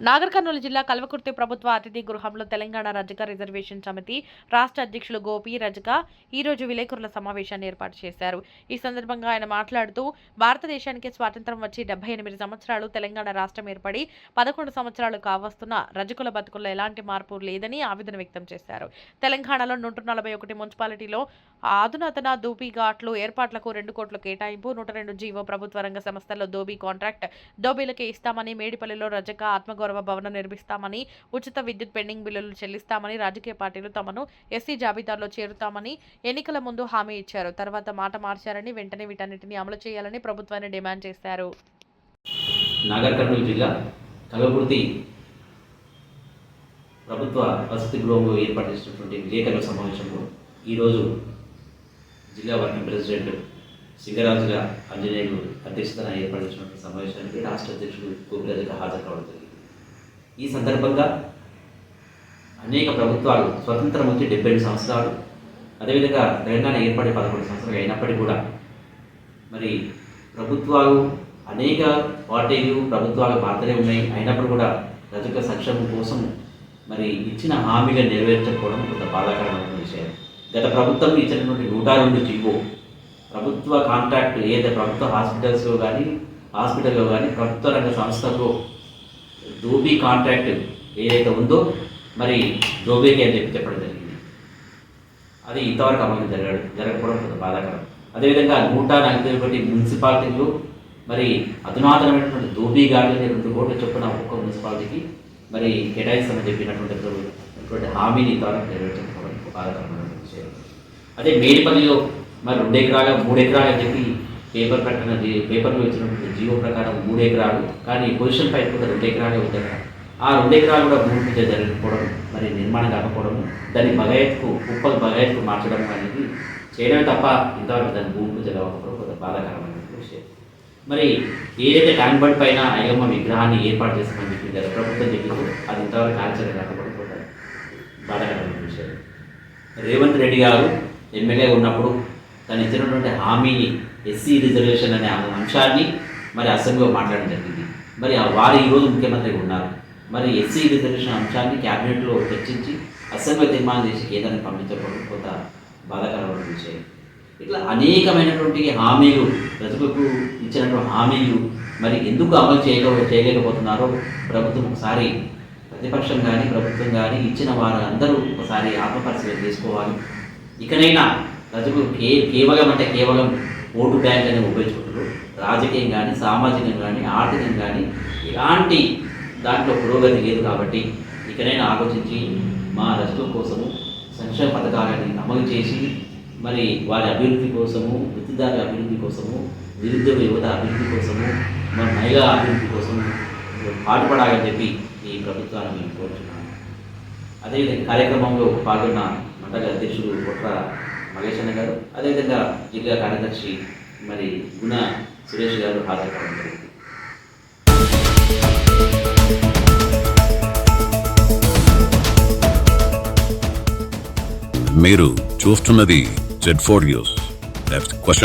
నాగర్ కర్నూలు జిల్లా కల్వకుర్తి ప్రభుత్వ అతిథి గృహంలో తెలంగాణ రజక రిజర్వేషన్ సమితి రాష్ట్ర అధ్యక్షులు గోపి రజక ఈరోజు విలేకరుల సమావేశాన్ని ఏర్పాటు చేశారు. ఈ సందర్భంగా ఆయన మాట్లాడుతూ భారతదేశానికి స్వాతంత్రం వచ్చి డెబ్బై ఎనిమిది సంవత్సరాలు తెలంగాణ రాష్ట్రం ఏర్పడి పదకొండు సంవత్సరాలు కావస్తున్న రజకుల బతుకుల్లో ఎలాంటి మార్పు లేదని ఆవేదన వ్యక్తం చేశారు. తెలంగాణలో నూట నలభై ఒకటి మున్సిపాలిటీలో ఆధునాతన దూపీ ఘాట్లు ఏర్పాట్లకు రెండు కోట్ల కేటాయింపు నూట రెండు జీవో ప్రభుత్వ రంగ సంస్థల్లో దోబీ కాంట్రాక్ట్ దోబీలకే ఇస్తామని మేడిపల్లిలో రజక ఆత్మగౌరవ భవనం నిర్మిస్తామని ఉచిత విద్యుత్ పెండింగ్ బిల్లులు చెల్లిస్తామని రాజకీయ పార్టీలు తమను ఎస్సీ జాబితాలో చేరుతామని ఎన్నికల ముందు హామీ ఇచ్చారు. తర్వాత మాట మార్చారని వెంటనే వీటన్నిటిని అమలు చేయాలని ప్రభుత్వాన్ని డిమాండ్ చేశారు. నాగర్ కర్నూలు జిల్లా కలవకుర్తి ప్రభుత్వ వసతి గృహంలో ఏర్పాటు చేసినటువంటి విలేకరుల సమావేశంలో ఈరోజు జిల్లా వర్కింగ్ ప్రెసిడెంట్ సింగరాజుల ఆంజనేయులు అధ్యక్షతన ఏర్పాటు చేసినటువంటి సమావేశానికి రాష్ట్ర అధ్యక్షుడు గోపిరాజుగా హాజరు కావడం జరిగింది. ఈ సందర్భంగా అనేక ప్రభుత్వాలు స్వతంత్రం వచ్చి డెబ్బై ఐదు సంవత్సరాలు అదేవిధంగా తెలంగాణ ఏర్పడి పదకొండు సంవత్సరాలు అయినప్పటికీ కూడా మరి ప్రభుత్వాలు అనేక పార్టీలు ప్రభుత్వాలు మాత్రమే ఉన్నాయి. అయినప్పుడు కూడా రజక సంక్షేమం కోసం మరి ఇచ్చిన హామీలు నెరవేర్చకపోవడం కొంత బాధాకరమైన విషయం. గత ప్రభుత్వం ఇచ్చినటువంటి నూట రెండు జీవో ప్రభుత్వ కాంట్రాక్ట్ ఏదైతే ప్రభుత్వ హాస్పిటల్స్లో కానీ హాస్పిటల్లో కానీ ప్రభుత్వ రంగ సంస్థలో ధోబీ కాంట్రాక్ట్ ఏదైతే ఉందో మరి దోబేకి అని చెప్పి చెప్పడం జరిగింది. అది ఇంతవరకు అమలు జరగడం జరగకపోవడం కొంత బాధాకరం. అదేవిధంగా నూట నలభై ఒకటి మున్సిపాలిటీలు మరి అధునాతనమైనటువంటి దోబీ గార్డెన్ రెండు కోట్ల చొప్పున ఒక్కొక్క మున్సిపాలిటీకి మరి కేటాయిస్తామని చెప్పినటువంటి అటువంటి హామీని ఇంతవరకు నెరవేర్చకపోవడం బాధాకరమైన విషయం. అదే మేడిపల్లిలో మరి రెండు ఎకరాలు మూడు ఎకరాలు అని చెప్పి పేపర్ ప్రకటన జీ- పేపర్లో ఇచ్చినటువంటి జీవో ప్రకారం మూడు ఎకరాలు కానీ పొజిషన్ పైన కూడా రెండు ఎకరాలే ఉంటాయి ఆ రెండు ఎకరాలు కూడా భూమి పూజ జరగకపోవడం మరి నిర్మాణం కాకపోవడం దాన్ని బగాయత్కు కుప్పలు బగాయత్కు మార్చడం అనేది చేయడమే తప్ప ఇంతవరకు దాన్ని భూమి పూజ కాకపోవడం కొంత బాధాకరమైన విషయం. మరి ఏదైతే ట్యాంక్ బండ్ పైన అయ్యమ్మ విగ్రహాన్ని ఏర్పాటు చేస్తామని చెప్పింది కదా ప్రభుత్వం చెప్పిందో అది ఇంతవరకు ఆచరణ కాకపోవడం బాధాకరమైన విషయం. రేవంత్ రెడ్డి గారు ఎమ్మెల్యే ఉన్నప్పుడు తను ఇచ్చినటువంటి హామీని ఎస్సీ రిజర్వేషన్ అనే ఆ అంశాన్ని మరి అసెంబ్లీలో మాట్లాడడం జరిగింది. మరి ఆ వారు ఈరోజు ముఖ్యమంత్రిగా ఉన్నారు. మరి ఎస్సీ రిజర్వేషన్ అంశాన్ని క్యాబినెట్లో చర్చించి అసెంబ్లీ తీర్మానం చేసి కేంద్రాన్ని పంపించకపోవడం కొంత బాధాకరమైన విషయం. ఇట్లా అనేకమైనటువంటి హామీలు ప్రజలకు ఇచ్చినటువంటి హామీలు మరి ఎందుకు అమలు చేయక చేయలేకపోతున్నారో ప్రభుత్వం ఒకసారి ప్రతిపక్షం కానీ ప్రభుత్వం కానీ ఇచ్చిన వారు అందరూ ఒకసారి ఆత్మపరిశీలన చేసుకోవాలి. ఇకనైనా ప్రజలు కే కేవలం అంటే కేవలం ఓటు బ్యాంక్ అనేది ఉపయోగించుకుంటారు రాజకీయం కానీ సామాజికం కానీ ఆర్థికం కానీ ఇలాంటి దాంట్లో పురోగతి లేదు కాబట్టి ఇకనైనా ఆలోచించి మా రజకుల కోసము సంక్షేమ పథకాలని అమలు చేసి మరి వారి అభివృద్ధి కోసము వృత్తిదారుల అభివృద్ధి కోసము నిరుద్యోగ యువత అభివృద్ధి కోసము మన మహిళా అభివృద్ధి కోసము పాటుపడాలని చెప్పి ఈ ప్రభుత్వాన్ని మేము కోరుతున్నాము అదేవిధంగా కార్యక్రమంలో పాల్గొన్న మండలి అధ్యక్షుడు కొట్ర మహేష్ అన్న గారు అదేవిధంగా జిల్లా కార్యదర్శి మరి గుణ సురేష్ గారు హాజరు కావడం జరిగింది. మీరు చూస్తున్నది జెడ్ ఫోర్ న్యూస్ క్వశ్చన్